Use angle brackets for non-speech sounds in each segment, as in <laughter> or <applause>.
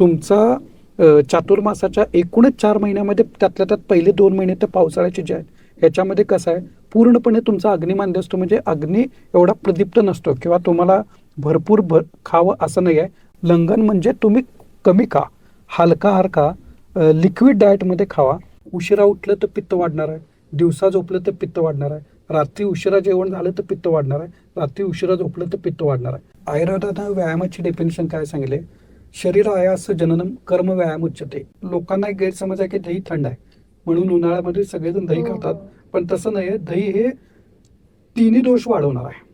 तुमचा चातुर्मासाच्या एकूणच चार महिन्यामध्ये त्यातल्या त्यात पहिले दोन महिने तर पावसाळ्याचे जे आहेत ह्याच्यामध्ये कसं आहे पूर्णपणे तुमचा अग्निमान असतो म्हणजे अग्नी एवढा प्रदीप्त नसतो किंवा तुम्हाला भरपूर भर खावं असं नाही आहे. लंघन म्हणजे तुम्ही कमी खा हलका हरका लिक्विड डाएटमध्ये खावा. उशिरा उठलं तर पित्त वाढणार आहे दिवसा झोपलं तर पित्त वाढणार आहे रात्री उशिरा जेवण झालं तर पित्त वाढणार आहे रात्री उशिरा झोपलं तर पित्त वाढणार आहे. आयुर्वेदानं व्यायामाची डेफिनेशन काय सांगितले? शरीर आयास जननम कर्म व्यायाम उच्चते. लोकांना एक गैरसमज आहे की दही थंड आहे. म्हणून उन्हाळ्यामध्ये सगळेजण दही खातात. पण तसं नाही दही हे तिन्ही दोष वाढवणार आहे.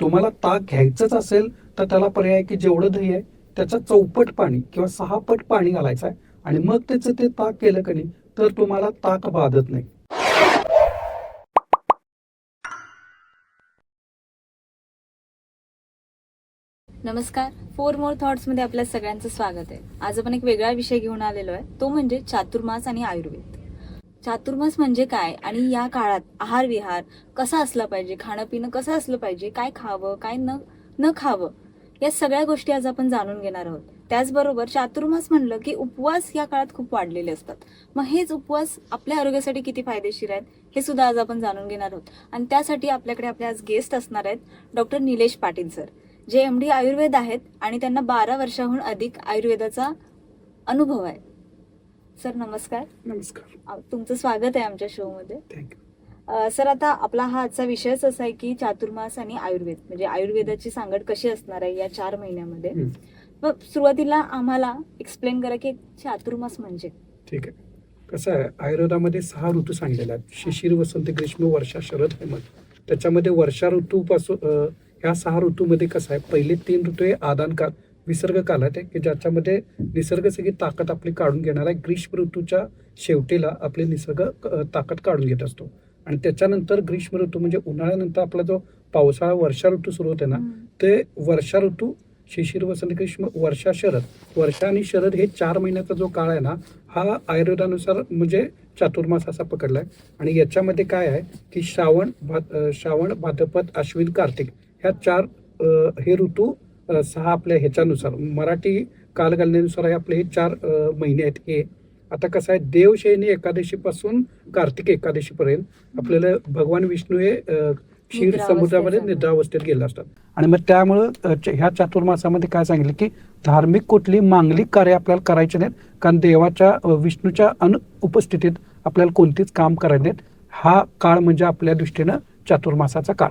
तुम्हाला ताक घ्यायचंच असेल तर त्याला पर्याय आहे की जेवढं दही आहे त्याचं चौपट पाणी किंवा सहा पट पाणी घालायचं आहे. आणि मग त्याचं ते ताक केलं का नाही तर तुम्हाला ताक बाधत नाही. नमस्कार. फोर मोर थॉट्समध्ये आपल्या सगळ्यांचं स्वागत आहे. आज आपण एक वेगळा विषय घेऊन आलेलो आहे. तो म्हणजे चातुर्मास आणि आयुर्वेद. चातुर्मास म्हणजे काय आणि या काळात आहार विहार कसा असला पाहिजे खाणं पिणं कसं असलं पाहिजे काय खावं काय न न खावं या सगळ्या गोष्टी आज आपण जाणून घेणार आहोत. त्याचबरोबर चातुर्मास म्हणलं की उपवास या काळात खूप वाढलेले असतात. मग हेच उपवास आपल्या आरोग्यासाठी किती फायदेशीर आहेत हे सुद्धा आज आपण जाणून घेणार आहोत. आणि त्यासाठी आपल्याकडे आपले आज गेस्ट असणार आहेत डॉक्टर निलेश पाटील सर. जे एम डी आयुर्वेद आहेत आणि त्यांना बारा वर्षाहून अधिक आयुर्वेदाचा अनुभव आहे. सर नमस्कार. नमस्कार. आ- तुमचं स्वागत आहे आमच्या शोमध्ये थँक्यू अ, सर आता आपला हा आजचा विषयच असा आहे की चातुर्मास आणि आयुर्वेद. म्हणजे आयुर्वेदाची सांगड कशी असणार आहे या चार महिन्यामध्ये. मग सुरुवातीला आम्हाला एक्सप्लेन करा की चातुर्मास म्हणजे. ठीक आहे. कसं आहे आयुर्वेदामध्ये सहा ऋतू सांगितलेले आहेत. शिशिर वसंत ग्रीष्म वर्षा शरद हेमंत. त्याच्यामध्ये वर्षा ऋतूपासून अं, ह्या सहा ऋतूमध्ये कसं आहे? पहिले तीन ऋतू हे आदान काल विसर्ग काल आहे की ज्याच्यामध्ये निसर्ग सगळी ताकद आपली काढून घेणार आहे. ग्रीष्म ऋतूच्या शेवटीला आपले निसर्ग ताकद काढून घेत असतो. आणि त्याच्यानंतर ग्रीष्म ऋतू म्हणजे उन्हाळ्यानंतर आपला जो पावसाळा वर्षा ऋतू सुरू होते ना ते वर्षा ऋतू शिशिर वसंत ग्रीष्म वर्षा शरद. वर्षा आणि शरद हे चार महिन्याचा जो काळ आहे ना हा आयुर्वेदानुसार म्हणजे चातुर्मास असा पकडला आहे आणि याच्यामध्ये काय आहे की श्रावण भाद अं, श्रावण भाद्रपद अश्विन कार्तिक ह्या चार हे ऋतू सहा आपल्या ह्याच्यानुसार मराठी कालगणनेनुसार हे आपले हे चार महिने आहेत. हे आता कसं आहे देवशयनी एकादशीपासून कार्तिक एकादशीपर्यंत आपल्याला भगवान विष्णू हे क्षीर समुद्रामध्ये. निद्रावस्थेत गेले असतात. आणि मग त्यामुळं ह्या चातुर्मासामध्ये काय सांगितलं की धार्मिक कुठली मांगलिक कार्य आपल्याला करायचे नाहीत कारण देवाच्या विष्णूच्या अन उपस्थितीत आपल्याला कोणतीच काम करायचे नाहीत. हा काळ म्हणजे आपल्या दृष्टीनं चातुर्मासाचा काळ.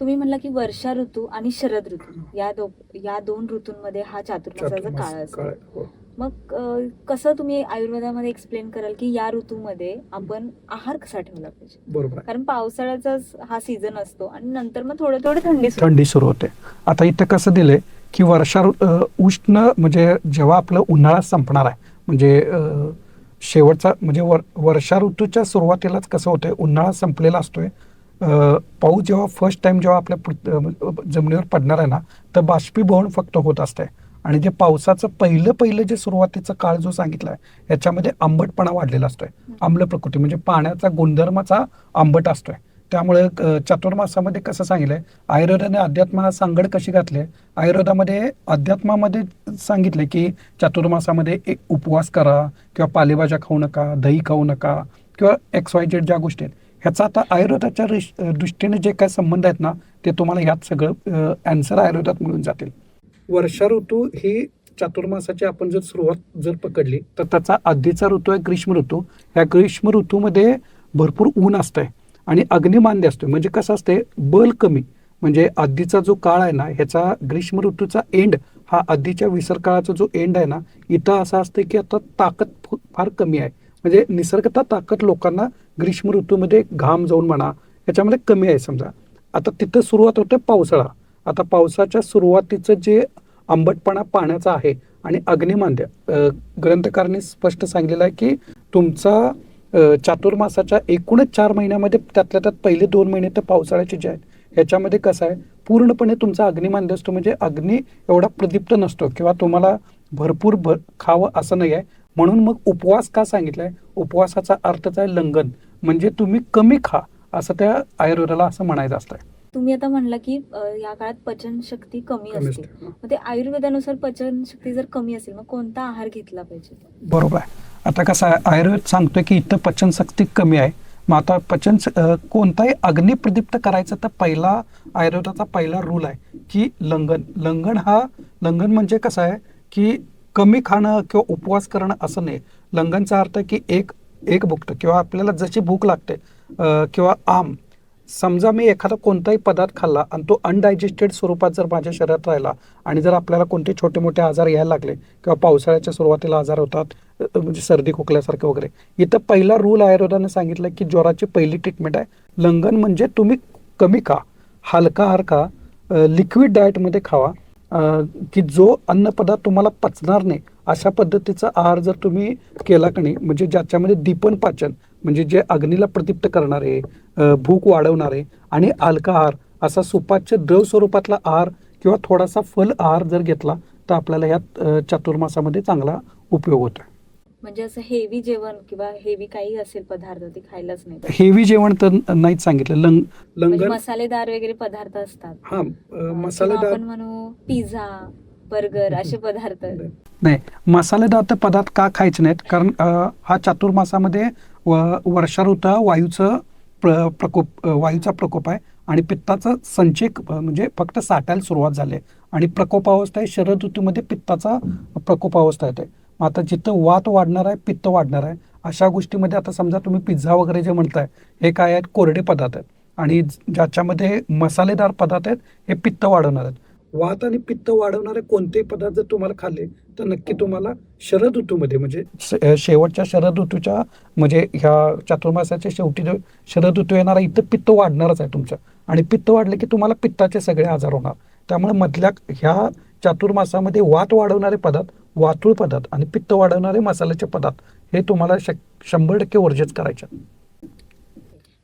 तुम्ही म्हणला की वर्षा ऋतू आणि शरद ऋतू. या दो या दोन ऋतूंमध्ये हा चातुर्मासाचा चातुर्मास काळ असतो. हो. मग कसं तुम्ही आयुर्वेदामध्ये एक्सप्लेन कराल की या ऋतूमध्ये आपण आहार कसा ठेवला पाहिजे? बरोबर कारण पावसाळ्याचाच हा सीझन असतो आणि नंतर मग थोडं थोडं थंडी थंडी सुरू होते. आता इथं कसं दिलंय की वर्षा उष्ण म्हणजे जेव्हा आपलं उन्हाळा संपणार आहे म्हणजे शेवटचा म्हणजे वर वर्षा ऋतूच्या सुरुवातीलाच कसं होतंय उन्हाळा संपलेला असतोय पाऊस जेव्हा फर्स्ट टाइम जेव्हा आपल्या जमिनीवर पडणार आहे ना तर बाष्पीभवन फक्त होत असतंय. आणि जे पावसाचं पहिलं पहिलं जे सुरुवातीचा काळ जो सांगितला आहे याच्यामध्ये आंबटपणा वाढलेला असतोय. आम्ल प्रकृती म्हणजे पाण्याचा गुणधर्माचा आंबट असतोय. त्यामुळे चतुर्मासामध्ये चातुर्मासामध्ये कसं सांगितलंय आयुर्वेदाने अध्यात्मा सांगड कशी घातली आहे? आयुर्वेदामध्ये अध्यात्मामध्ये सांगितले की चातुर्मासामध्ये एक उपवास करा किंवा पालेभाज्या खाऊ नका दही खाऊ नका किंवा एक्स वाय जेड ज्या गोष्टी आहेत ह्याचा आता आयुर्वेदाच्या रिश- दृष्टीने जे काय संबंध आहेत ना ते तुम्हाला ह्यात सगळं अँसर आयुर्वेदात मिळून जातील. वर्षा ऋतू ही चातुर्मासाची आपण जर सुरुवात जर पकडली तर त्याचा आधीचा ऋतू आहे ग्रीष्म ऋतू. ह्या ग्रीष्म ऋतूमध्ये भरपूर ऊन असतंय आणि अग्निमांद्य असतो म्हणजे कसं असते बल कमी. म्हणजे आधीचा जो काळ आहे ना ह्याचा ग्रीष्म ऋतूचा एंड हा आधीच्या विसर काळाचा जो एंड आहे ना इथं असं असतं की आता ताकद फार कमी आहे. म्हणजे निसर्गता ताकद लोकांना ग्रीष्म ऋतूमध्ये घाम जाऊन म्हणा याच्यामध्ये कमी आहे समजा. आता तिथं सुरुवात होते पावसाळा. आता पावसाच्या सुरुवातीचं जे आंबटपणा पाण्याचा आहे आणि अग्निमांद्य ग्रंथकारांनी स्पष्ट सांगितलेलं आहे की तुमचा चातुर्मासाच्या एकूणच चार महिन्यामध्ये त्यातल्या त्यात पहिले दोन महिने तर पावसाळ्याचे जे आहेत ह्याच्यामध्ये कसं आहे? पूर्णपणे तुमचा अग्निमांद्य असतो म्हणजे अग्नी एवढा प्रदीप्त नसतो किंवा तुम्हाला भरपूर भर खावं असं नाही आहे. म्हणून मग उपवास का सांगितलाय? उपवासाचा अर्थच आहे लंघन म्हणजे तुम्ही कमी खा असं त्या आयुर्वेदाला असं म्हणायचं असतं तुम्ही आता म्हणला की या काळात पचनशक्ती कमी कमी असते. मग ते आयुर्वेदानुसार पचनशक्ती जर कमी असेल मग कोणता आहार घेतला पाहिजे? बरोबर. आहे आता कसं आहे आयुर्वेद सांगतोय की इथं पचनशक्ती कमी आहे. मग आता पचन कोणताही अग्निप्रदीप्त करायचं तर पहिला आयुर्वेदाचा पहिला रूल आहे की लंगन. लंगन हा लंगन म्हणजे कसं आहे की कमी खाणं किंवा उपवास करणं असं नाही. लंगनचा अर्थ आहे की एक एक भुकट. किंवा आपल्याला जशी भूक लागते किंवा आम समजा मी एखादा कोणताही पदार्थ खाल्ला आणि तो अनडायजेस्टेड स्वरूपात जर माझ्या शरीरात राहिला आणि जर आपल्याला कोणते छोटे मोठे आजार यायला लागले किंवा पावसाळ्याच्या सुरुवातीला आजार होतात म्हणजे सर्दी खोकल्यासारखे वगैरे. इथं पहिला रूल आयुर्वेदाने सांगितलं की ज्वराची पहिली ट्रीटमेंट आहे. लंगन म्हणजे तुम्ही कमी खा हलका आहार खा लिक्विड डाएटमध्ये खावा. की जो अन्नपदार्थ तुम्हाला पचणार नाही अशा पद्धतीचा आहार जर तुम्ही केला का नाही म्हणजे ज्याच्यामध्ये दीपन पाचन म्हणजे जे अग्नीला प्रदीप्त करणारे भूक वाढवणारे आणि हलका आहार असा सुपाच्य द्रव स्वरूपातला आहार किंवा थोडासा फल आहार जर घेतला तर आपल्याला या चातुर्मासामध्ये चांगला उपयोग होतो म्हणजे असं हेवी जेवण किंवा हेवी काही असेल पदार्थ ते खायलाच नाही. हेवी जेवण तर नाहीच सांगितलं. लंग म्हणजे लंगन मसालेदार वगैरे पदार्थ असतात. हा अ, किंवा मसालेदार आपण म्हणू पिझ्झा बर्गर असे <laughs> पदार्थ. नाही मसालेदार तर पदार्थ का खायचे नाहीत? कारण अ, हा चातुर्मासामध्ये व- वर्षा ऋतू हा वायूचं प्र प्रकोप अ, वायूचा प्रकोप आहे आणि पित्ताचा संचय क- म्हणजे फक्त साठायला सुरुवात झाली आहे. आणि प्रकोपावस्था आहे शरद ऋतूमध्ये पित्ताचा प्रकोपावस्था येते. मग आता जिथं वात वाढणार आहे पित्त वाढणार आहे अशा गोष्टीमध्ये आता समजा तुम्ही पिझ्झा वगैरे जे म्हणताय हे काय आहेत? कोरडे पदार्थ आहेत. आणि ज्याच्यामध्ये मसालेदार पदार्थ आहेत हे पित्त वाढवणार आहेत. वात आणि पित्त वाढवणारे कोणतेही पदार्थ जर तुम्हाला खाल्ले तर नक्की तुम्हाला शरद ऋतूमध्ये म्हणजे शेवटच्या शरद ऋतूच्या म्हणजे ह्या चातुर्मासाच्या शेवटी जो शरद ऋतू येणारा इथं पित्त वाढणारच आहे तुमचं. आणि पित्त वाढले की तुम्हाला पित्ताचे सगळे आजार होणार. त्यामुळे मधल्या ह्या चातुर्मासामध्ये वात वाढवणारे पदार्थ वातुळ पदार्थ आणि पित्त वाढवणारे मसाल्याचे पदार्थ हे तुम्हाला शक- शंभर टक्के वर्जित करायचे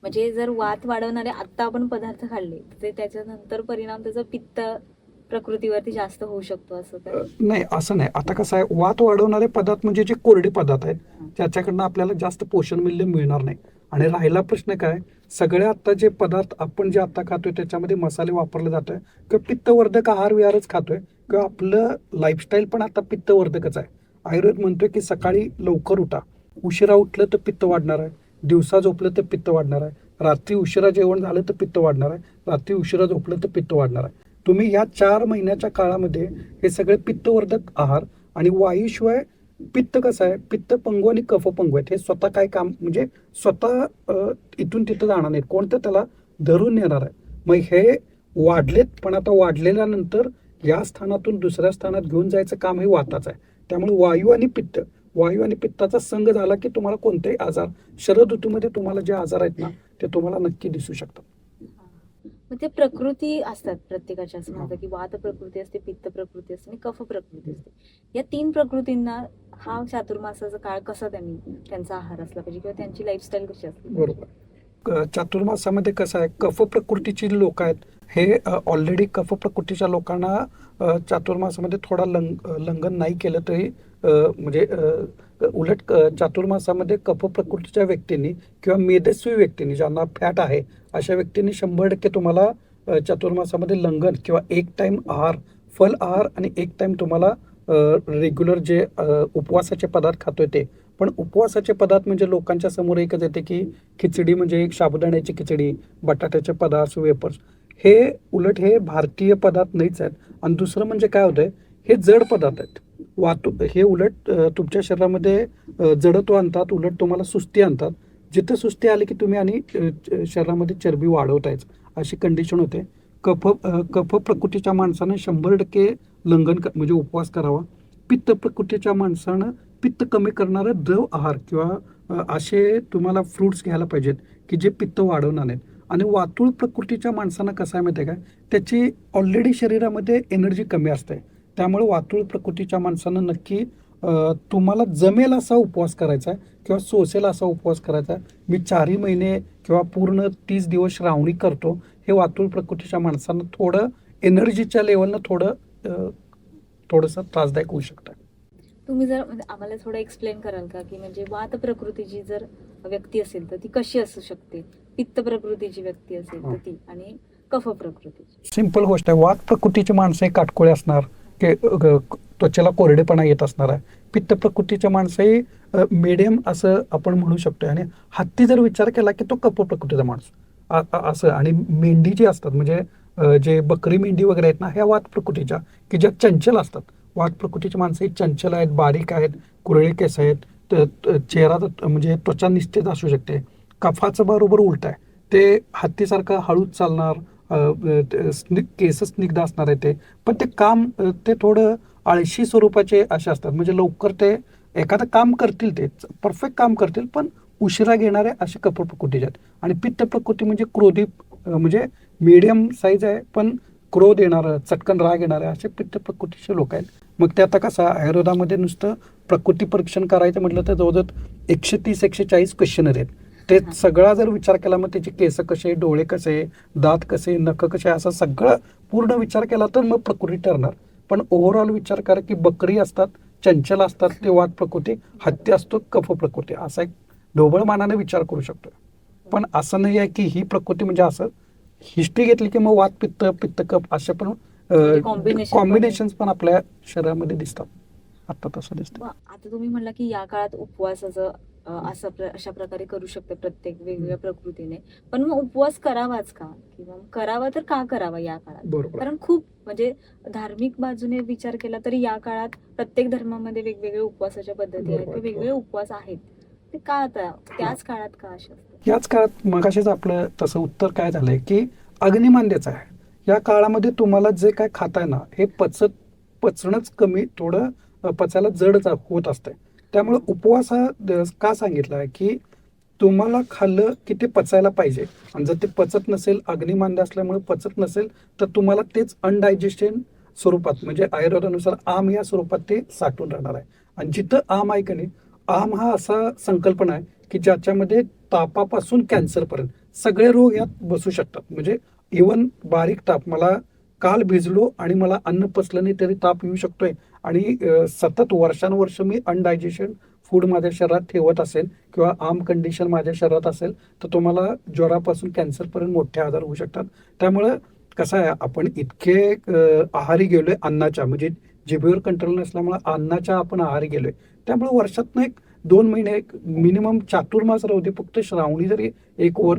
म्हणजे जर वात वाढवणारे आत्ता आपण पदार्थ खाल्ले तर ते त्याच्यानंतर परिणाम त्याचा पित्त प्रकृतीवरती जास्त होऊ शकतो असं नाही असं नाही. आता कसं आहे वात वाढवणारे पदार्थ म्हणजे जे कोरडे पदार्थ आहेत त्याच्याकडनं आपल्याला जास्त पोषण मूल्य मिळणार नाही. आणि राहिला प्रश्न काय सगळे आता जे पदार्थ आपण जे आता खातोय त्याच्यामध्ये मसाले वापरले जातोय किंवा पित्तवर्धक आहार विहारच खातोय किंवा आपलं लाईफस्टाईल पण आता पित्तवर्धकच आहे. आयुर्वेद म्हणतोय की सकाळी लवकर उठा. उशिरा उठलं तर पित्त वाढणार आहे. दिवसा झोपलं तर पित्त वाढणार आहे. रात्री उशिरा जेवण झालं तर पित्त वाढणार आहे. रात्री उशिरा झोपलं तर पित्त वाढणार आहे. तुम्ही या चार महिन्याच्या काळामध्ये हे सगळे पित्तवर्धक आहार आणि वायूशिवाय पित्त कसं आहे? पित्त पंगू आणि कफ पंगू आहेत. हे स्वतः काय काम म्हणजे स्वतः इथून तिथं जाणार नाहीत. कोणतं त्याला धरून नेणार आहे. मग हे वाढलेत पण आता वाढलेल्यानंतर या स्थानातून दुसऱ्या स्थानात घेऊन जायचं काम हे वाताचं आहे. त्यामुळे वायू आणि पित्त वायू आणि पित्ताचा संघ झाला की तुम्हाला कोणतेही आजार शरद ऋतूमध्ये तुम्हाला जे आजार आहेत ना ते तुम्हाला नक्की दिसू शकतात. मग ते प्रकृती असतात प्रत्येकाच्या असं म्हणतात की वात प्रकृती असते पित्त प्रकृती असते आणि कफ प्रकृती असते. या तीन प्रकृतींना हा चातुर्मासाचा काळ कसा त्यांनी त्यांचा आहार असला पाहिजे किंवा त्यांची लाईफस्टाईल कशी असली बरोबर. क- चातुर्मासामध्ये कसं आहे कफ प्रकृतीची लोक आहेत. हे ऑलरेडी कफ प्रकृतीच्या लोकांना चातुर्मासामध्ये थोडा लंग लंघन नाही केलं तरी म्हणजे उलट चातुर्मासामध्ये कफ प्रकृतीच्या व्यक्तींनी किंवा मेदस्वी व्यक्तींनी ज्यांना फॅट आहे अशा व्यक्तींनी शंभर टक्के तुम्हाला चतुर्मासामध्ये लंघन किंवा एक टाइम आहार फल आहार आणि एक टाइम तुम्हाला रेग्युलर जे उपवासाचे पदार्थ खातोय ते. पण उपवासाचे पदार्थ म्हणजे लोकांच्या समोर एकच येते की खिचडी म्हणजे एक साबुदाण्याची खिचडी बटाट्याचे पदार्थ वेपर्स हे उलट हे भारतीय पदार्थ नाहीच आहेत. आणि दुसरं म्हणजे काय होतंय हे जड पदार्थ आहेत. वाहतू हे उलट तुमच्या शरीरामध्ये जडत्व आणतात उलट तुम्हाला सुस्ती आणतात. जिथं सुस्ती आली की तुम्ही आणि शरीरामध्ये चरबी वाढवतायच अशी कंडिशन होते. कफ कफ प्रकृतीच्या माणसानं शंभर टक्के लंघन म्हणजे उपवास करावा. पित्त प्रकृतीच्या माणसानं पित्त कमी करणारा द्रव आहार किंवा असे तुम्हाला फ्रुट्स घ्यायला पाहिजेत की जे पित्त वाढवणार नाहीत. आणि वातुळ प्रकृतीच्या माणसांना कसं आहे माहिती आहे का? त्याची ऑलरेडी शरीरामध्ये एनर्जी कमी असते. त्यामुळे वातुळ प्रकृतीच्या माणसानं नक्की तुम्हाला जमेल असा उपवास करायचा आहे किंवा सोसेल असा उपवास करायचा आहे? मी चारही महिने किंवा पूर्ण तीस दिवस श्रावणी करतो. हे वातुळ प्रकृतीच्या माणसांना थोडं एनर्जीच्या लेवलनं थोडं थोडंसं त्रासदायक होऊ शकतं. तुम्ही जर म्हणजे आम्हाला थोडं एक्सप्लेन कराल का? की म्हणजे वात प्रकृतीची जर व्यक्ती असेल तर ती कशी असू शकते? पित्त प्रकृतीची व्यक्ती असेल तर. ती आणि कफ प्रकृतीची. सिंपल गोष्ट आहे. वात प्रकृतीची माणसं काटकोळे असणार. की त्वचेला कोरडेपणा येत असणार आहे. पित्त प्रकृतीच्या माणसंही मिडियम असं आपण म्हणू शकतो आणि हत्ती जर विचार केला की तो कप प्रकृतीचा माणूस. असं. आणि मेंढी जी असतात म्हणजे जे बकरी मेंढी वगैरे आहेत ना ह्या वात प्रकृतीच्या की ज्या चंचल असतात. वात प्रकृतीची माणसं ही चंचल आहेत बारीक आहेत कुरळे केस आहेत चेहरा म्हणजे त्वचा निश्चित असू शकते. कफाचं बरोबर उलट आहे. ते हत्तीसारखं हळूच चालणार अ, केस स्निग्ध असणार आहे ते. पण ते काम ते थोडं आळशी स्वरूपाचे असे असतात. म्हणजे लवकर ते एखादं काम करतील ते. परफेक्ट काम करतील पण उशिरा घेणारे असे कपड प्रकृतीचे आहेत. आणि पित्त प्रकृती म्हणजे क्रोधी म्हणजे मीडियम साईज आहे पण क्रोध येणारं चटकन राग येणारे असे पित्त प्रकृतीचे लोक आहेत. मग ते आता कसं आयुर्वेदामध्ये नुसतं प्रकृती परीक्षण करायचं म्हटलं तर जवळजवळ एकशे तीस एकशे चाळीस क्वेश्चनर आहेत. ते. सगळा जर विचार केला मग त्याचे केस कसे डोळे कसे दात कसे नख कसे असं सगळं पूर्ण विचार केला तर मग प्रकृती ठरणार. पण ओव्हरऑल विचार करा की बकरी असतात चंचल असतात ते वात प्रकृती हत्ती असतो कफ प्रकृती. असा एक ढोबळ मानाने विचार करू शकतो. पण असं नाही आहे की ही प्रकृती म्हणजे असं हिस्ट्री घेतली की मग वात पित्त पित्त कप असे पण म्हणजे combination पण- कॉम्बिनेशन पण आपल्या शरीरामध्ये दिसतात. आता तसं दिसतं आता तुम्ही म्हणला की या काळात उपवासाचं असं प्र- अशा प्रकारे करू शकते प्रत्येक वेगवेगळ्या प्रकृतीने. पण मग उपवास करावाच का? किंवा करावा तर का करावा या काळात? कारण खूप म्हणजे धार्मिक बाजूने विचार केला तरी या काळात प्रत्येक धर्मामध्ये वेगवेगळे उपवासाच्या पद्धती आहेत वेगवेगळे उपवास आहेत. ते का आता त्याच काळात का अशा? याच काळात मगाशीच आपलं तसं उत्तर काय झालंय की अग्निमांद्याचं आहे. या काळामध्ये तुम्हाला जे काय खाताय ना हे पचत पचणंच कमी थोडं पचायला जड होत असतंय. त्यामुळे उपवास हा का सांगितला? आहे की तुम्हाला खाल्लं की ते पचायला पाहिजे. आणि जर ते पचत नसेल अग्निमांद असल्यामुळे पचत नसेल तर तुम्हाला तेच अनडायजेशन स्वरूपात म्हणजे आयुर्वेदानुसार आम या स्वरूपात ते साठून राहणार आहे. आणि जिथं आम आहे की नाही आम हा असा संकल्पना आहे की ज्याच्यामध्ये तापापासून कॅन्सरपर्यंत सगळे रोग यात बसू शकतात. म्हणजे इवन बारीक ताप मला काल भिजलो आणि मला अन्न पचलं नाही तरी ताप येऊ शकतोय. आणि सतत वर्षानुवर्ष मी अनडायजेशन फूड माझ्या शरीरात ठेवत असेल किंवा आम कंडिशन माझ्या शरीरात असेल तर तुम्हाला ज्वरापासून कॅन्सरपर्यंत मोठे आजार होऊ शकतात. त्यामुळं कसं आहे आपण इतके आहारी आहारी गेलोय अन्नाच्या म्हणजे जिभेवर कंट्रोल नसल्यामुळे अन्नाच्या आपण आहारी गेलोय. त्यामुळे वर्षातनं एक दोन महिने एक मिनिमम चातुर्मास राहू दे. फक्त श्रावणी जरी एक वर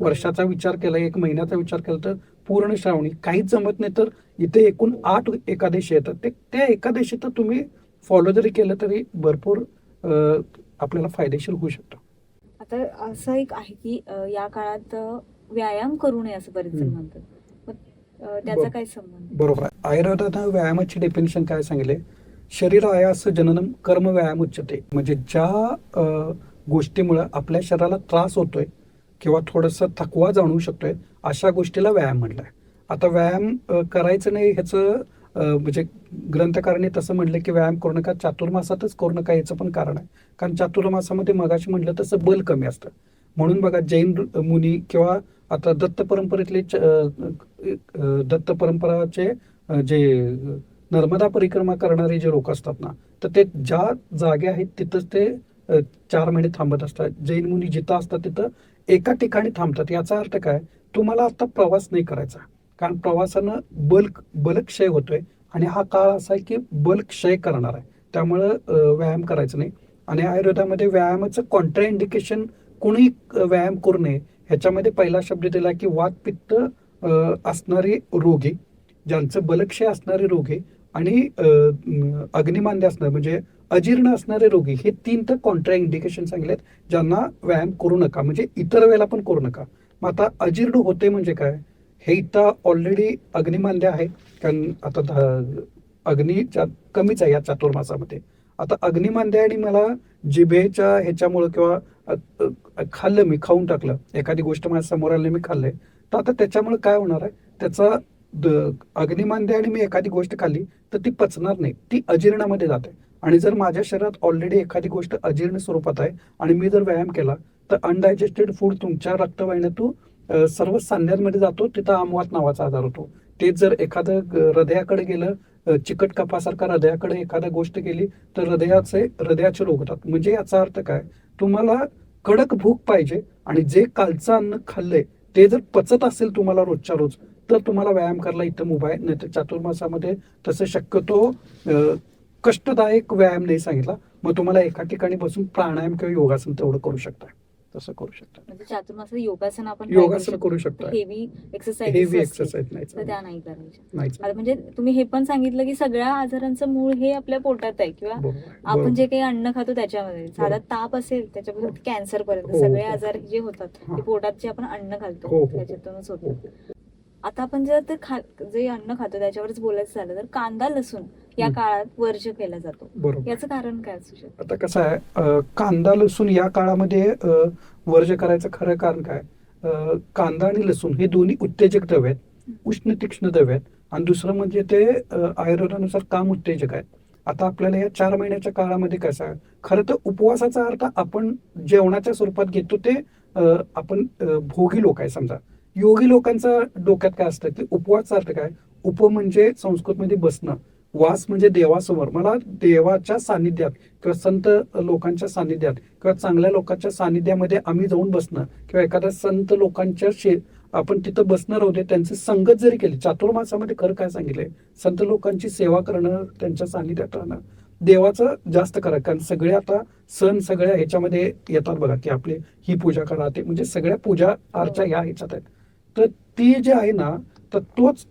वर्षाचा विचार केला एक महिन्याचा विचार केला तर पूर्ण श्रावणी. काहीच जमत नाही तर इथे एकूण आठ एकादशी येतात. ते त्या एकादशी तर तुम्ही फॉलो जरी केलं तरी भरपूर आपल्याला फायदेशीर होऊ शकतं. आता असं एक आहे की या काळात व्यायाम करू नये असं बरेच जण. म्हणतात. त्याचा काय संबंध? बरोबर. आहे आयुर्वेदानं व्यायामाची डेफिनेशन काय सांगितले? शरीर आयास जननम कर्म व्यायाम उच्चते. म्हणजे ज्या गोष्टीमुळं आपल्या शरीराला त्रास होतोय किंवा थोडंसं थकवा जाणवू शकतोय अशा गोष्टीला व्यायाम म्हटलंय. आता व्यायाम करायचं नाही ह्याचं म्हणजे ग्रंथकाराने तसं म्हटलं की व्यायाम करू नका चातुर्मासातच करू नका याचं पण कारण आहे. कारण चातुर्मासामध्ये मगाशी म्हटलं तसं बल कमी असतं. म्हणून बघा जैन मुनी किंवा आता दत्त परंपरेतले च- दत्त परंपराचे जे नर्मदा परिक्रमा करणारे जे लोक असतात ना तर ते ज्या जागे आहेत तिथंच ते चार महिने थांबत असतात. जैन मुनी जिथं असतात तिथं एका ठिकाणी थांबतात. याचा अर्थ काय? तुम्हाला आता प्रवास नाही करायचा. कारण प्रवासानं बल्क बलक्षय होतोय. आणि हा काळ असा आहे की बलक्षय करणार आहे. त्यामुळं व्यायाम करायचा नाही. आणि आयुर्वेदामध्ये व्यायामाचं कॉन्ट्रा इंडिकेशन कोणी व्यायाम करू नये. ह्याच्यामध्ये पहिला शब्द दिला की वात पित्त असणारे रोगी ज्यांचं बलक्षय असणारे रोगी आणि अग्निमान्य अग्निमांद्य असणार म्हणजे अजीर्ण असणारे रोगी हे तीन तर कॉन्ट्रा इंडिकेशन सांगलेत ज्यांना व्यायाम करू नका म्हणजे इतर वेळेला पण करू नका. मग आता अजीर्ण होते म्हणजे काय? हे इथं ऑलरेडी अग्निमांद्य आहे कारण आता अग्नीच्या अग्नी कमीच आहे या चातुर्मासामध्ये. आता अग्निमांद्य आणि मला जिभेच्या ह्याच्यामुळं किंवा खाल्लं मी खाऊन टाकलं एखादी गोष्ट माझ्यासमोर आली मी खाल्लंय तर आता त्याच्यामुळे काय होणार आहे? त्याचा द- अग्निमांद्य आणि मी एखादी गोष्ट खाल्ली तर ती पचणार नाही ती अजीर्णामध्ये जाते. आणि जर माझ्या शरीरात ऑलरेडी एखादी गोष्ट अजीर्ण स्वरूपात आहे आणि मी जर व्यायाम केला तर अनडायजेस्टेड फूड तुमच्या रक्तवाहिन्यातून सर्व सांध्यांमध्ये जातो तिथं आमवात नावाचा आजार होतो. तेच जर एखादं हृदयाकडे गेलं चिकट कपासारखा हृदयाकडे एखादी गोष्ट गेली तर हृदयाचे हृदयाचे रोग होतात. म्हणजे याचा अर्थ काय? तुम्हाला कडक भूक पाहिजे आणि जे कालचं अन्न खाल्लंय ते जर पचत असेल तुम्हाला रोजच्या रोज तर तुम्हाला व्यायाम करायला इथं उभा आहे. नाही तर चातुर्मासामध्ये तसं शक्यतो कष्टदायक व्यायाम नाही सांगितला मग तुम्हाला एका ठिकाणी बसून प्राणायाम किंवा योगासन तेवढं करू शकता तसं करू शकता म्हणजे योगासन आपण योगासन करू शकता. हेवी एक्सरसाइज हेवी एक्सरसाइज नाही त्या नाही करायच्या म्हणजे तुम्ही हे पण सांगितलं की सगळ्या आजारांचं मूळ हे आपल्या पोटात आहे किंवा आपण. जे काही अन्न खातो त्याच्यामध्ये साधा. ताप असेल त्याच्यापासून कॅन्सर पर्यंत हो, सगळे हो. आजार जे होतात हा. ते पोटात जे आपण अन्न हो, घालतो हो. त्याच्यातूनच हो, होतं हो. आता आपण जर ते खा जे अन्न खातो त्याच्यावरच बोलायचं झालं तर कांदा लसूण या. काळात वर्ज्य केला जातो. याचं कारण काय असू शकतं? आता कसं आहे कांदा लसूण या काळामध्ये वर्ज करायचं खरं कारण काय? कांदा आणि लसूण हे दोन्ही उत्तेजक द्रव्य आहेत. उष्ण तीक्ष्ण द्रव्य आहेत. आणि दुसरं म्हणजे ते आयुर्वेदानुसार काम उत्तेजक आहेत. आता आपल्याला या चार महिन्याच्या काळामध्ये कसं आहे खरं तर उपवासाचा अर्थ आपण जेवणाच्या स्वरूपात घेतो ते आपण भोगी लोक आहे समजा. योगी लोकांचा डोक्यात काय असतं की उपवासचा अर्थ काय? उप म्हणजे संस्कृतमध्ये बसणं. वास म्हणजे देवासमोर. मला देवाच्या सानिध्यात किंवा संत लोकांच्या सानिध्यात किंवा चांगल्या लोकांच्या सानिध्यामध्ये आम्ही जाऊन बसणं किंवा एखाद्या संत लोकांच्या शे आपण तिथं बसणार होते त्यांची संगत जरी केली चातुर्मासामध्ये खरं काय सांगितलंय? संत लोकांची सेवा करणं त्यांच्या सानिध्यात राहणं. देवाचं जास्त करा कारण सगळे आता सण सगळ्या ह्याच्यामध्ये येतात बघा की आपले ही पूजा करा ते म्हणजे सगळ्या पूजा अर्चा ह्या ह्याच्यात आहेत. तर ती जे आहे ना तर तोच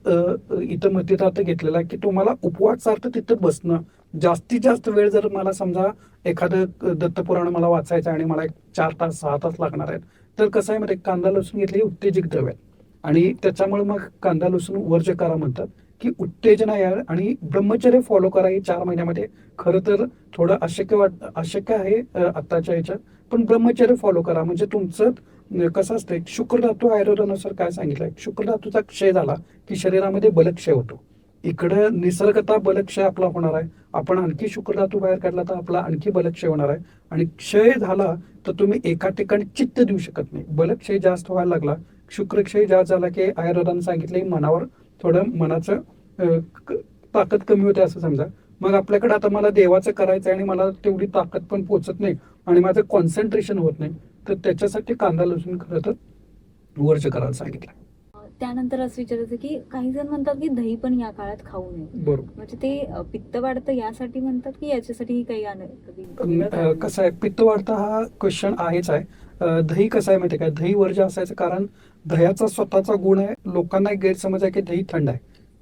इथं मतितार्थ घेतलेला आहे की तुम्हाला उपवासार्थ तिथं बसणं. जास्तीत जास्त वेळ जर मला समजा एखादं दत्तपुराण मला वाचायचं आणि मला एक चार तास सहा तास लागणार आहेत तर कसं आहे माहिती कांदा लसूण घेतले उत्तेजक द्रव्य आहेत. आणि त्याच्यामुळे मग कांदा लसूण वर्ज करा म्हणतात की उत्तेजना या आणि ब्रह्मचर्य फॉलो करा हे चार महिन्यामध्ये. खरं तर थोडं अशक्य वाट अशक्य आहे आत्ताच्या ह्याच्यात पण ब्रह्मचर्य फॉलो करा. म्हणजे तुमचं म्हणजे कसं असतं शुक्रधातू आयुर्वेदानुसार काय सांगितलंय? शुक्रधातूचा क्षय झाला की शरीरामध्ये बलक्षय होतो. इकडं निसर्गता बलक्षय आपला होणार आहे. आपण आणखी शुक्रधातू बाहेर काढला तर आपला आणखी बलक्षय होणार आहे. आणि क्षय झाला तर तुम्ही एका ठिकाणी चित्त देऊ शकत नाही. बलक्षय जास्त व्हायला लागला. शुक्रक्षय जास्त झाला की आयुर्वेदानं सांगितलं मनावर थोडं मनाचं ताकद कमी होते असं समजा. मग आपल्याकडे आता मला देवाचं करायचं आहे आणि मला तेवढी ताकद पण पोचत नाही आणि माझं कॉन्सन्ट्रेशन होत नाही. तर त्याच्यासाठी कांदा लसूण खरं तर वर्ज करायला सांगितलं. त्यानंतर असं विचारायचं की काही जण म्हणतात की दही पण या काळात खाऊ नये. बरोबर. म्हणजे ते पित्त वाढतं यासाठी म्हणतात की याच्यासाठी काही? कसं आहे पित्त वाढता हा क्वेश्चन आहेच आहे. दही कसं आहे माहिती आहे का? दही वर्ज असायचं कारण दह्याचा स्वतःचा गुण आहे. लोकांना एक गैरसमज आहे की दही थंड आहे.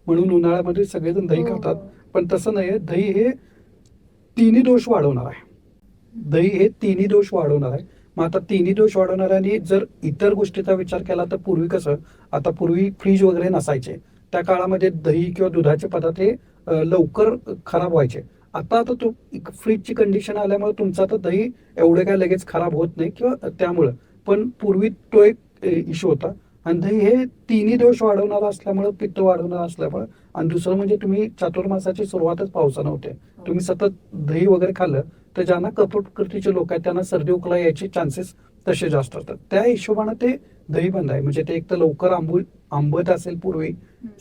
म्हणून उन्हाळ्यामध्ये सगळेजण दही हो, खातात. हो. पण तसं नाही दही हे तिन्ही दोष वाढवणार आहे. दही हे तिन्ही दोष वाढवणार आहे. मग आता तिन्ही दोष वाढवणाऱ्यांनी जर इतर गोष्टीचा विचार केला तर पूर्वी कसं? आता पूर्वी फ्रीज वगैरे नसायचे. त्या काळामध्ये दही किंवा दुधाचे पदार्थ हे लवकर खराब व्हायचे. आता आता तो फ्रीजची कंडिशन आल्यामुळे तुमचं आता दही एवढं काय लगेच खराब होत नाही किंवा त्यामुळं. पण पूर्वी तो एक इश्यू होता. आणि दही हे तिन्ही दोष वाढवणारा असल्यामुळं पित्त वाढवणारा असल्यामुळं. आणि दुसरं म्हणजे तुम्ही चातुर्मासाची सुरुवातच पावसानं होते. तुम्ही सतत दही वगैरे खाल्लं तर ज्यांना कफटकृतीचे लोक आहेत त्यांना सर्दी उकला यायचे चान्सेस तसे जास्त असतात. त्या हिशोबानं ते दही बंद आहे. म्हणजे ते एक तर लवकर आंबू आंबट असेल पूर्वी.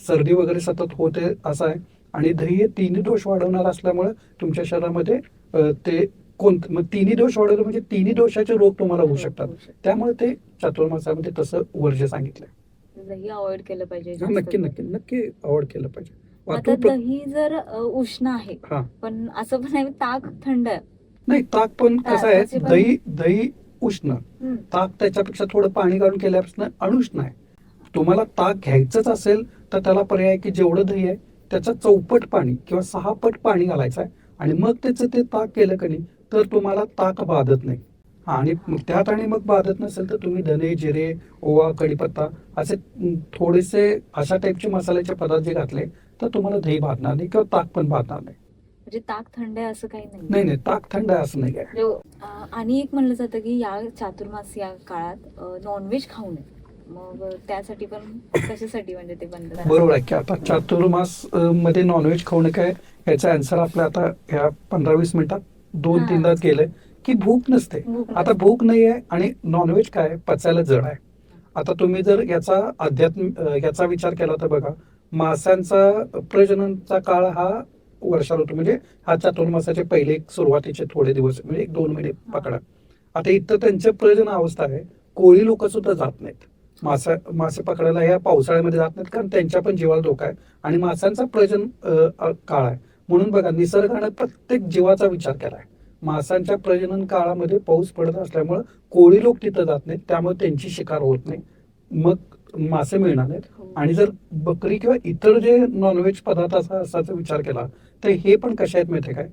सर्दी वगैरे सतत होते असं आहे. आणि दही हे तिन्ही दोष वाढवणार असल्यामुळे तुमच्या शरीरामध्ये ते कोण मग तिन्ही दोष वाढवले म्हणजे तिन्ही दोषाचे रोग तुम्हाला होऊ शकतात. त्यामुळे ते चातुर्मासामध्ये तसं वर्ज सांगितलंय. दही अवॉइड केलं पाहिजे नक्की. नक्की नक्की आवड केलं पाहिजे. आता दही जर उष्ण आहे पण असं पण आहे ताक थंड आहे. नाही ताक पण कसं आहे ताकाचे पण- दही दही उष्ण. हम्म. ताक त्याच्यापेक्षा थोडं पाणी काढून केल्यापासून अणुष्ण आहे. तुम्हाला ताक घ्यायचंच असेल तर त्याला पर्याय आहे की जेवढं दही आहे त्याचं चौपट पाणी किंवा सहा पट पाणी घालायचं आहे. आणि मग त्याचं ते ताक केलं का नाही तर तुम्हाला ताक बाधत नाही. हा, आणि मग त्यात आणि मग बाधत नसेल तर तुम्ही धने जिरे ओवा कढीपत्ता असे थोडेसे अशा टाईपचे मसाल्याचे पदार्थ जे घातले तर तुम्हाला दही बाधणार नाही किंवा ताक पण बाधणार नाही. म्हणजे ताक थंड आहे असं काही नाही नाही नाही ताक थंड आहे असं नाही जो, अ, आणि एक म्हणलं जातं की या चातुर्मास या काळात नॉनव्हेज खाऊ नये मग त्यासाठी पण कशासाठी म्हणजे ते बंद? बरोबर आहे की आता चातुर्मास अं, मध्ये नॉनव्हेज खाऊ नये काय याचा आन्सर आपल्या आता ह्या पंधरा वीस मिनिटात दोन हा. तीनदा गेलंय की भूक नसते भूक आता. भूक नाही आहे आणि नॉनव्हेज काय? पचायला जड आहे आता तुम्ही जर याचा अध्यात्म अं, याचा विचार केला तर बघा माशांचा प्रजननचा काळ हा वर्षा ऋतू म्हणजे हा चातुर्मासाचे पहिले सुरुवातीचे थोडे दिवस म्हणजे एक दोन महिने पकडा. आता इथं त्यांच्या प्रयोजन अवस्था आहे. कोळी लोक सुद्धा जात नाहीत. मासा मासे पकडायला ह्या पावसाळ्यामध्ये जात नाहीत कारण त्यांच्या पण जीवाला धोका आहे आणि मासांचा प्रयोजन काळ आहे. म्हणून बघा निसर्गानं प्रत्येक जीवाचा विचार केला आहे मासांच्या प्रजनन काळामध्ये पाऊस पडत असल्यामुळे कोळी लोक तिथं जात नाहीत. त्यामुळे त्यांची शिकार होत नाही. मग मासे मिळणार नाहीत. हो. आणि जर बकरी किंवा इतर जे नॉनव्हेज पदार्थाचा असाचा विचार केला तर हे पण कशा आहेत माहिती काय?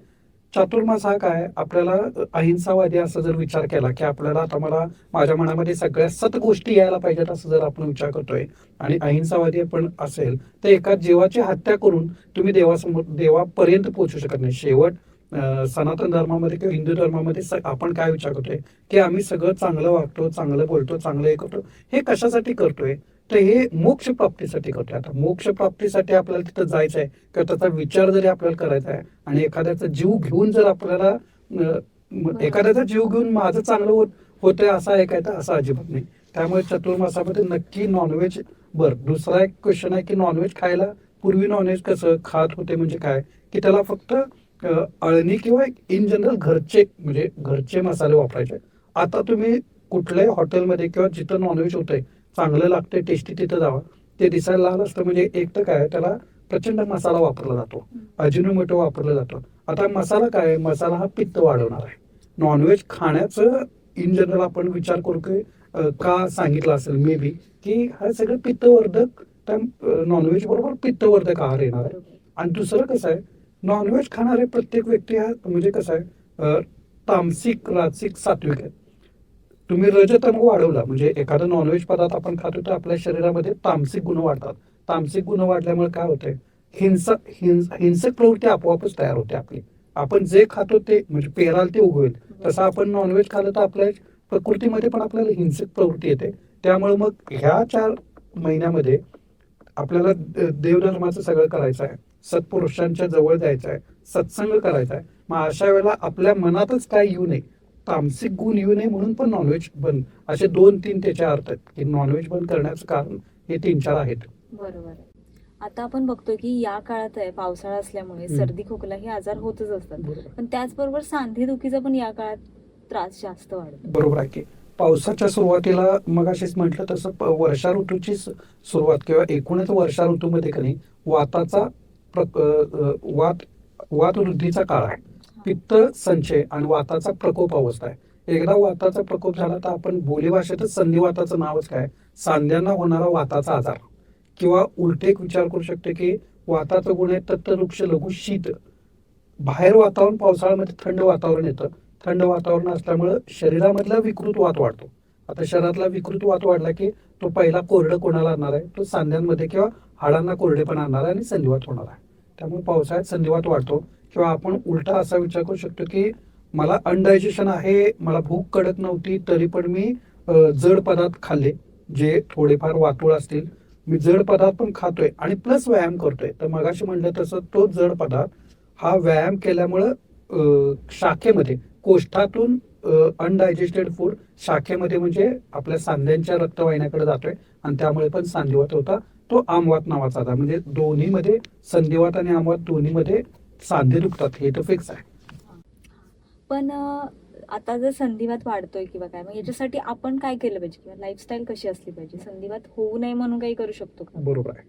चातुर्मास हा काय? आपल्याला अहिंसावादी असा जर विचार केला की आपल्याला आता मला माझ्या मनामध्ये सगळ्या सत गोष्टी यायला पाहिजेत असं जर आपण विचार करतोय आणि अहिंसावादी पण असेल तर एका जीवाची हत्या करून तुम्ही देवासमोर देवापर्यंत पोहोचू शकत नाही. शेवट सनातन धर्मामध्ये किंवा हिंदू धर्मामध्ये आपण काय विचार करतोय? की आम्ही सगळं चांगलं वागतो चांगलं बोलतो चांगलं हे करतो हे कशासाठी करतोय? तर हे मोक्ष प्राप्तीसाठी करतोय. आता मोक्ष प्राप्तीसाठी आपल्याला तिथं जायचं आहे किंवा त्याचा विचार जरी आपल्याला करायचा आहे आणि एखाद्याचा जीव घेऊन जर आपल्याला एखाद्याचा जीव घेऊन माझं चांगलं होत होतंय असं आहे काय? तर असं अजिबात नाही. त्यामुळे चतुर्मासामध्ये नक्की नॉनव्हेज बर दुसरा एक क्वेश्चन आहे की नॉनव्हेज खायला पूर्वी नॉनव्हेज कसं खात होते म्हणजे काय? की त्याला फक्त अळणी किंवा इन जनरल घरचे म्हणजे घरचे मसाले वापरायचे. आता तुम्ही कुठल्याही हॉटेलमध्ये किंवा जिथं नॉनव्हेज होतंय चांगलं लागतंय टेस्टी तिथं जावा. ते दिसायला लाल असतं म्हणजे एक तर काय त्याला प्रचंड मसाला वापरला जातो. अजिनोमोटो वापरला जातो. आता मसाला काय आहे? मसाला हा पित्त वाढवणार आहे. नॉनव्हेज खाण्याचं इन जनरल आपण विचार करू की का सांगितलं असेल मे बी की हा सगळं पित्तवर्धक त्या नॉनव्हेज बरोबर पित्तवर्धक आहार येणार आहे. आणि दुसरं कसं आहे नॉनव्हेज खाणारे प्रत्येक व्यक्ती हा म्हणजे कसं आहे तामसिक रासिक सात्विक आहे तुम्ही रजतंग वाढवला म्हणजे एखादा नॉनव्हेज पदार्थ आपण खातो तर आपल्या शरीरामध्ये तामसिक गुण वाढतात. तामसिक गुण वाढल्यामुळे काय होतंय हिंसक हिंस हिंसक प्रवृत्ती आपोआपच तयार होते आपली. आपण जे खातो ते म्हणजे पेराल ते उगवेल. तसं आपण नॉनव्हेज खाल्लं तर आपल्या प्रकृतीमध्ये पण आपल्याला हिंसक प्रवृत्ती येते. त्यामुळे मग ह्या चार महिन्यामध्ये आपल्याला देवधर्माचं सगळं करायचं आहे. सत्पुरुषांच्या जवळ जायचं आहे सत्संग करायचा आहे मग अशा वेळेला आपल्या मनातच काय येऊ नये तामसिक गुण येऊ नये म्हणून पण नॉनव्हेज बंद. असे दोन तीन त्याचे अर्थ आहेत की नॉनव्हेज बंद करण्याचं कारण हे तीन चार आहेत. बरोबर आहे. आता आपण बघतोय की या काळात आहे पावसाळा असल्यामुळे. सर्दी खोकला हे आजार होतच असतात. पण त्याचबरोबर सांधेदुखीचा पण या काळात त्रास जास्त वाढतो. बरोबर आहे की. पावसाच्या सुरुवातीला मग अशीच म्हटलं तसं वर्षा ऋतूची सुरुवात किंवा एकूणच वर्षा ऋतूमध्ये वाताचा प्र- अ, अ, वात वात वृद्धीचा काळ आहे. पित्त संचय आणि वाताचा प्रकोप अवस्था आहे. एकदा वाताचा प्रकोप झाला तर आपण बोलीभाषेतच संधिवाताचं नावच काय? सांध्यांना होणारा वाताचा आजार. किंवा उलटे एक विचार करू शकते की वाताचं गुण आहे तत्ववृक्ष लघु शीत. बाहेर वातावरण पावसाळ्यामध्ये थंड वातावरण येतं. थंड वातावरण असल्यामुळं शरीरामधला विकृत वात वाढतो. आता शरीरातला विकृत वात वाढला की तो पहिला कोरडं कोणाला आणणार आहे? तो सांध्यांमध्ये किंवा हाडांना कोरडेपणा आणणार आहे आणि संधिवात होणार आहे. त्यामुळे पावसाळ्यात संधिवात वाढतो. किंवा आपण उलटा असा विचार करू शकतो की मला अनडायजेशन आहे मला भूक कडक नव्हती तरी पण मी जड पदार्थ खाल्ले जे थोडेफार वातुळ असतील. मी जड पदार्थ पण खातोय आणि प्लस व्यायाम करतोय. तर मगाशी म्हणलं तसं तो जड पदार्थ हा व्यायाम केल्यामुळं अ, शाखेमध्ये कोष्ठातून अनडायजेस्टेड फूड शाखेमध्ये म्हणजे आपल्या सांध्यांच्या रक्तवाहिन्याकडे जातोय. आणि त्यामुळे पण सांधिवात होता. तो आमवात नावाचा आजार म्हणजे दोन्हीमध्ये संधिवात आणि आमवात दोन्हीमध्ये सांधे दुखतात. हे तर फिक्स आहे. पण आता जर संधिवात वाढतोय किंवा काय मग याच्यासाठी आपण काय केलं पाहिजे? किंवा लाईफस्टाईल कशी असली पाहिजे? संधिवात होऊ नये म्हणून काही करू शकतो का? बरोबर आहे.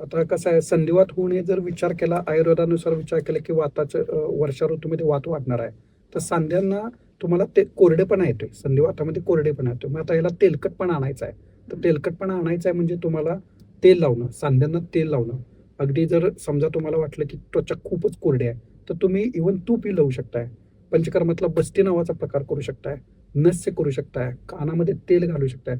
आता कसं आहे संधिवात होऊ नये जर विचार केला आयुर्वेदानुसार विचार केला की वाताचं वर्षा ऋतूमध्ये वात वाढणार आहे. तर सांध्यांना तुम्हाला ते कोरडेपणा येतोय. संधिवातामध्ये कोरडेपणा येतोय. मग आता याला तेलकटपणा आणायचा आहे. तर तेलकटपणा आणायचा आहे म्हणजे तुम्हाला तेल लावणं सांध्यांना तेल लावणं अगदी जर समजा तुम्हाला वाटलं की त्वचा खूपच कोरडी आहे तर तुम्ही इवन तूपही लावू शकताय पंचकर्मातला बस्ती नावाचा प्रकार करू शकताय नस्य करू शकताय कानामध्ये तेल घालू शकताय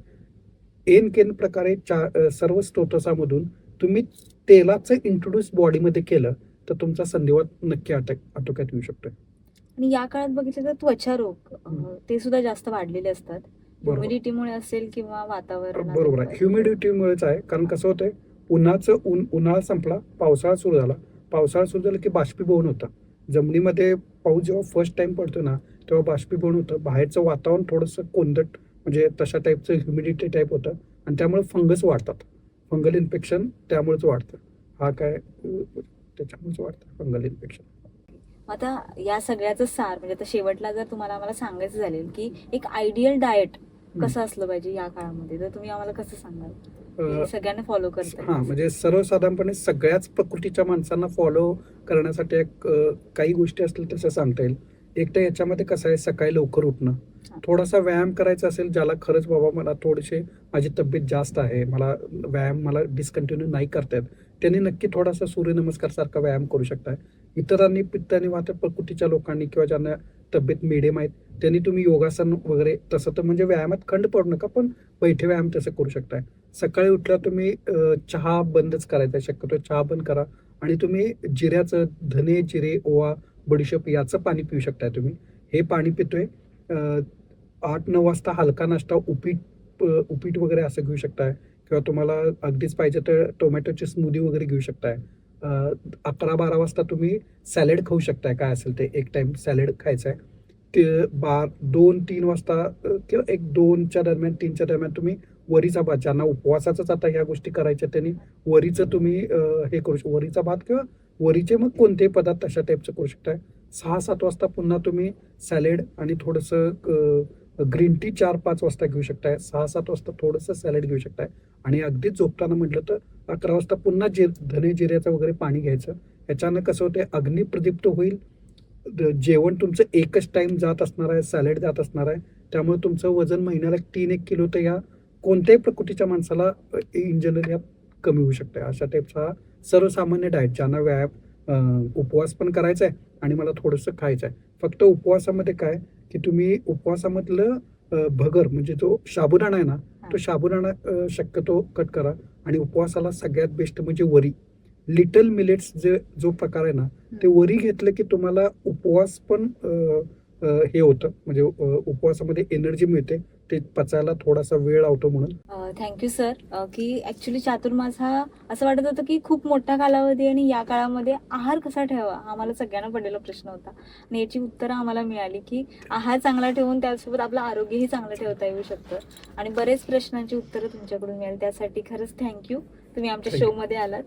एन केन प्रकारे चा सर्व स्त्रोतसामधून तुम्ही तेलाचं इंट्रोड्यूस बॉडीमध्ये केलं तर तुमचा संधिवात नक्की अटक आटोक्यात येऊ शकतोय आणि या काळात बघितलं तर त्वचा रोग. ते सुद्धा जास्त वाढलेले असतात. ह्युमिडिटीमुळे असेल किंवा वातावरण बरोबर आहे. ह्युमिडिटीमुळेच आहे. कारण कसं होतंय? उन्हाचं ऊन उन्हाळा संपला पावसाळा सुरू झाला. पावसाळा सुरू झाला की बाष्पीभवन होतं. जमिनीमध्ये पाऊस जेव्हा फर्स्ट टाइम पडतो ना तेव्हा बाष्पीभवन होतं. बाहेरचं वातावरण थोडंसं कोंदट म्हणजे तशा टाईपचं ह्युमिडिटी टाईप होतं. आणि त्यामुळे फंगस वाढतात. फंगल इन्फेक्शन त्यामुळेच वाढतं. हा काय त्याच्यामुळेच वाढतं फंगल इन्फेक्शन आता या सगळ्याचं सार म्हणजे आता शेवटला जर तुम्हाला आम्हाला सांगायचं झाले की एक आयडियल डाएट कसं असलं पाहिजे या काळामध्ये? तर तुम्ही आम्हाला कसं सांगाल? सगळ्यांना फॉलो हा करता म्हणजे सर्वसाधारणपणे सगळ्याच प्रकृतीच्या माणसांना फॉलो करण्यासाठी एक काही गोष्टी असतील तसं सांगता येईल. एक तर याच्यामध्ये कसं आहे सकाळी लवकर उठणं. थोडासा व्यायाम करायचा असेल ज्याला खरंच बाबा मला थोडेसे माझी तब्येत जास्त आहे मला व्यायाम मला डिस्कंटिन्यू नाही करता येत त्यांनी नक्की थोडासा सूर्यनमस्कार सारखा व्यायाम करू शकताय. इतरांनी पित्ताने मात्र प्रकृतीच्या लोकांनी किंवा ज्यांना तब्येत मिडियम आहेत त्यांनी तुम्ही योगासन वगैरे तसं तर म्हणजे व्यायामात खंड पडू नका पण बैठे व्यायाम तसं करू शकताय. सकाळी उठल्या तुम्ही चहा बंदच करायचा आहे शक्यतो चहा बंद करा आणि तुम्ही जिऱ्याचं धने जिरे ओवा बडीशेप याचं पाणी पिऊ शकताय तुम्ही. हे पाणी पितोय आठ नऊ वाजता हलका नाश्ता उपीट उपीट वगैरे असं घेऊ शकताय किंवा तुम्हाला अगदीच पाहिजे तर टोमॅटोची स्मूदी वगैरे घेऊ शकताय. अकरा बारा वाजता तुम्ही सॅलेड खाऊ शकताय. काय असेल ते एक टाईम सॅलेड खायचं आहे ते बार दोन तीन वाजता किंवा एक दोनच्या दरम्यान तीनच्या दरम्यान तुम्ही वरीचा भात ज्यांना उपवासाचाच आता ह्या गोष्टी करायच्या त्यांनी वरीचं तुम्ही हे करू शकता वरीचा भात किंवा वरीचे मग कोणतेही पदार्थ अशा टाईपचं करू शकताय. सहा सात वाजता पुन्हा तुम्ही सॅलेड आणि थोडंसं ग्रीन टी चार पाच वाजता घेऊ शकताय सहा सात वाजता थोडंसं सॅलड घेऊ शकताय. आणि अगदी झोपताना म्हटलं तर अकरा वाजता पुन्हा जिर धने जिऱ्याचं वगैरे पाणी घ्यायचं. याच्यानं कसं होते अग्नी प्रदीप्त होईल. जेवण तुमचं एकच टाइम जात असणार आहे सॅलड जात असणार आहे. त्यामुळे तुमचं वजन महिन्याला तीन एक किलो तर या कोणत्याही प्रकृतीच्या माणसाला इन जनरल या कमी होऊ शकतं अशा टाईपचा हा सर्वसामान्य डाएट ज्यांना व्यायाम उपवास पण करायचा आहे आणि मला थोडंसं खायचं आहे फक्त उपवासामध्ये काय की तुम्ही उपवासामधलं भगर म्हणजे जो साबुदाणा आहे ना तो साबुदाणा अं, शक्यतो कट करा. आणि उपवासाला सगळ्यात बेस्ट म्हणजे वरी. लिटल मिलेट्स जे जो प्रकार आहे ना ते वरी घेतलं की तुम्हाला उपवास पण हे होतं. म्हणजे उपवासामध्ये एनर्जी मिळते. ते पचायला थोडासा वेळ लावतो म्हणून. थँक्यू सर की ऍक्च्युली चातुर्मास हा असं वाटत होतं की खूप मोठा कालावधी आणि या काळामध्ये आहार कसा ठेवा आम्हाला सगळ्यांना पडलेला प्रश्न होता. आणि याची उत्तरं आम्हाला मिळाली की आहार चांगला ठेवून त्यासोबत आपलं आरोग्यही चांगलं ठेवता येऊ शकतं. आणि बरेच प्रश्नांची उत्तरं तुमच्याकडून मिळाली. त्यासाठी खरंच थँक्यू तुम्ही आमच्या. शोमध्ये आलात.